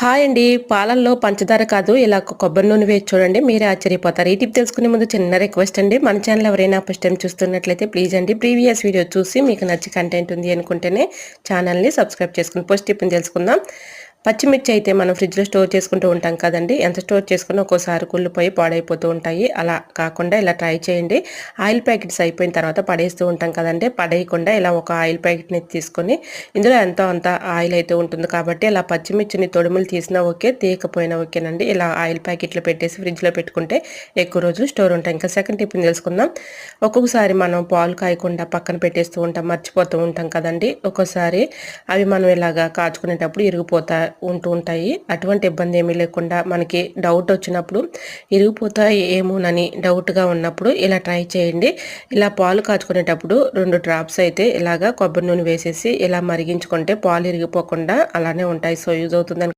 Hi అండి. పాలల్లో పంచదార కాదు ఇలా కొబ్బరి నూనె వేసి చూడండి మీరే ఆశ్చర్యపోతారు. ఈ టిప్ తెలుసుకునే ముందు చిన్న రిక్వెస్ట్ అండి. మన ఛానల్ ఎవరైనా ఫస్ట్ టైం చూస్తున్నట్లయితే ప్లీజ్ అండి ప్రీవియస్ వీడియో చూసి మీకు నచ్చి కంటెంట్ ఉంది అనుకుంటేనే ఛానల్ని సబ్స్క్రైబ్ చేసుకుని ఫస్ట్ టిప్ని తెలుసుకుందాం. పచ్చిమిర్చి అయితే మనం ఫ్రిడ్జ్లో స్టోర్ చేసుకుంటూ ఉంటాం కదండి. ఎంత స్టోర్ చేసుకున్నా ఒక్కోసారి కుళ్ళిపోయి పాడైపోతూ ఉంటాయి. అలా కాకుండా ఇలా ట్రై చేయండి. ఆయిల్ ప్యాకెట్స్ అయిపోయిన తర్వాత పడేస్తూ ఉంటాం కదండి. పడేయకుండా ఇలా ఒక ఆయిల్ ప్యాకెట్ని తీసుకొని ఇందులో ఎంతో అంత ఆయిల్ అయితే ఉంటుంది. కాబట్టి ఇలా పచ్చిమిర్చిని తొడుములు తీసినా ఓకే తీయకపోయినా ఓకేనండి. ఇలా ఆయిల్ ప్యాకెట్లు పెట్టేసి ఫ్రిడ్జ్లో పెట్టుకుంటే ఎక్కువ రోజులు స్టోర్ ఉంటాయి. ఇంకా సెకండ్ టిప్ని తెలుసుకుందాం. ఒక్కొక్కసారి మనం పాలు కాయకుండా పక్కన పెట్టేస్తూ ఉంటాం. మర్చిపోతూ ఉంటాం కదండి. ఒక్కోసారి అవి మనం ఇలాగా కాచుకునేటప్పుడు ఇరిగిపోతా ఉంటూ ఉంటాయి. అటువంటి ఇబ్బంది ఏమీ లేకుండా మనకి డౌట్ వచ్చినప్పుడు ఇరిగిపోతాయి ఏమోనని డౌట్గా ఉన్నప్పుడు ఇలా ట్రై చేయండి. ఇలా పాలు కాచుకునేటప్పుడు రెండు డ్రాప్స్ అయితే ఇలాగా కొబ్బరి నూనె వేసేసి ఇలా మరిగించుకుంటే పాలు ఇరిగిపోకుండా అలానే ఉంటాయి. సో యూజ్ అవుతుందని